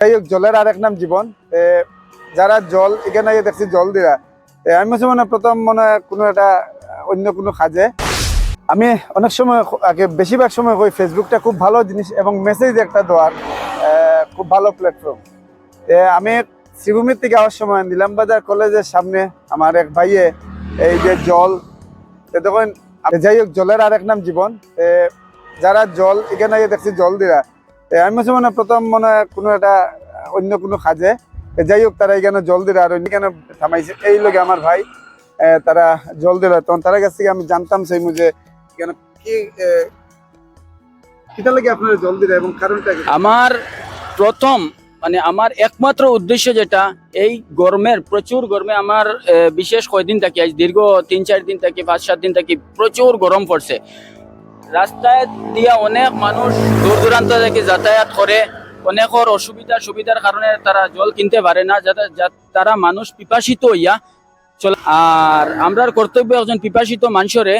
যাই হোক জলের আরেক নাম জীবন। যারা জল এখানে দেখছি জল দিরা। আমি হচ্ছে মানে প্রথম মনে কোনো একটা অন্য কোনো কাজে। আমি অনেক সময় আগে বেশিরভাগ সময় কই ফেসবুকটা খুব ভালো জিনিস এবং মেসেজ একটা দেওয়ার খুব ভালো প্ল্যাটফর্ম আমি শ্রীভূমির থেকে আওয়ার সময় নিলাম বাজার কলেজের সামনে আমার এক ভাইয়ে এই যে জল তখন যাই হোক জলের আরেক নাম জীবন। যারা জল এখানে দেখছি জল এ, আমি হচ্ছে মানে প্রথম মনে কোনো একটা, অন্য কোনো কাজে যাই হোক, তারা এখানে জল দিরা আর এখানে থামাইছে। এই লোকে আমার ভাই তারা জল দিলা। তখন তার কাছ থেকে আমি জানতাম সেই মুজে এখানে কি কিটা লাগে আপনারা জল দিরা এবং কারণটা আমার প্রথম মানে আমার একমাত্র উদ্দেশ্য যেটা, এই গরমের, প্রচুর গরমে আমার বিশেষ কয়দিন থাকি, আজ দীর্ঘ তিন চার দিন থাকি, পাঁচ সাত দিন থাকি, প্রচুর গরম পড়ছে। রাস্তায় দিয়া অনেক মানুষ দূর দূরান্ত থেকে যাতায়াত করে অনেকের অসুবিধা সুবিধার কারণে তারা জল কিনতে পারে না। যাতে তারা মানুষ পিপাসিত হইয়া চল আর আমরার কর্তব্য একজন পিপাসিত মানুষরে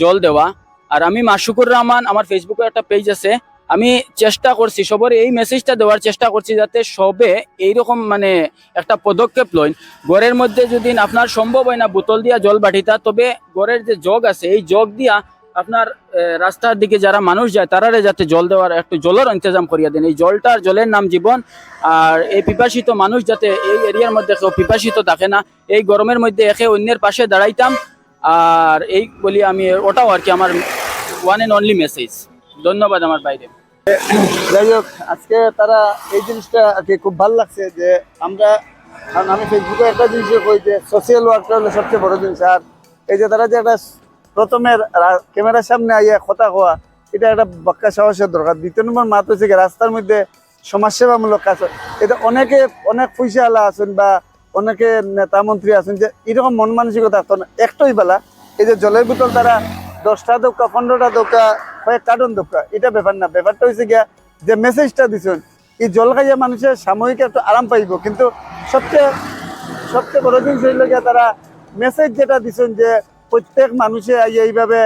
জল দেওয়া আর আমি মাসুকুর রহমান আমার ফেসবুকে একটা পেজ আছে। আমি চেষ্টা করছি সবার এই মেসেজটা দেওয়ার চেষ্টা করছি যাতে সবে এইরকম মানে একটা পদক্ষেপ লইন ঘরের মধ্যে যদি আপনার সম্ভব হয় না বোতল দিয়া জল বাটিতা তবে ঘরের যে জগ আছে, এই জগ দিয়া আপনার রাস্তার দিকে যারা মানুষ যায়, তারারে যাতে জল দেওয়ার একটু জলের ইন্তজাম করিয়া দেন। এই জলটার, জলের নাম জীবন, আর এই পিপাসিত মানুষ যাতে এই এরিয়ার মধ্যে কেউ পিপাসিত থাকে না, এই গরমের মধ্যে একে অন্যের পাশে দাঁড়াইতাম, আর এই বলি আমি, ওটাও আর কি আমার ওয়ান অ্যান্ড অনলি মেসেজ ধন্যবাদ আমার বাইরে যাই হোক, আজকে তারা এই জিনিসটা আর কি খুব ভালো লাগছে যে আমরা, কারণ আমি ফেসবুকে একটা জিনিস কই যে সোশিয়াল ওয়ার্কটা হলো সবচেয়ে বড় জিনিস। আর এই যে তারা যে একটা প্রথমে ক্যামেরার সামনে আইয়া কথা কোয়া এটা একটা বাক্কা সাহসের দরকার। দ্বিতীয় নম্বর মাত্র হচ্ছে রাস্তার মধ্যে সমাজসেবামূলক কাজ। এটা অনেকে, অনেক পয়সা আলা আছেন বা অনেকে নেতা মন্ত্রী আছেন যে এরকম মন মানসিকতা থাকতো না একটাই বেলা। এই যে জলের বোতল তারা দশটা দোকা, পনেরোটা দোকা কয়েক কার্টন দোকা, এটা ব্যাপার না। ব্যাপারটা হয়েছে গিয়া যে মেসেজটা দিছেন, এই জল খাইয়া মানুষের সাময়িক একটু আরাম পাইব। কিন্তু সবচেয়ে সবচেয়ে বড় জিনিস হইল গিয়া তারা মেসেজ যেটা দিছেন যে প্রত্যেক মানুষে এইভাবে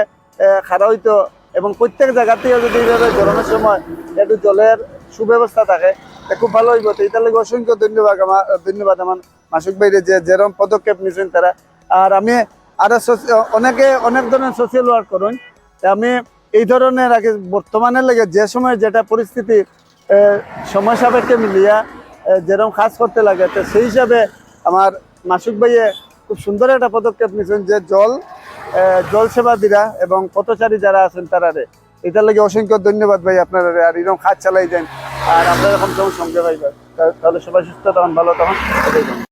খাড়া হইতো এবং প্রত্যেক জায়গা থেকে যদি এইভাবে গরমের সময় একটু জলের সুব্যবস্থা থাকে খুব ভালো হইব। তো এটার লাগে অসংখ্য ধন্যবাদ আমার ধন্যবাদ আমার মাসুক ভাইরে যে যেরকম পদক্ষেপ নিয়েছেন তারা। আর আমি আরও অনেকে অনেক ধরনের সোশ্যাল ওয়ার্ক করুন। আমি এই ধরনের আগে বর্তমানের লাগে যে সময় যেটা পরিস্থিতি সময় সাপেক্ষে মিলিয়া যেরকম কাজ করতে লাগে, তো সেই হিসাবে আমার মাসুক ভাইয়ে খুব সুন্দর একটা পদক্ষেপ নিয়েছেন যে জল আহ, জল সেবা দিরা এবং পথচারী যারা আছেন তারারে এটার লাগে অসংখ্য ধন্যবাদ ভাই আপনারা আর এরকম খাত চালাই দেন। আর আমরা যখন যখন সঙ্গে ভাই তাহলে সবাই সুস্থ তখন ভালো তখন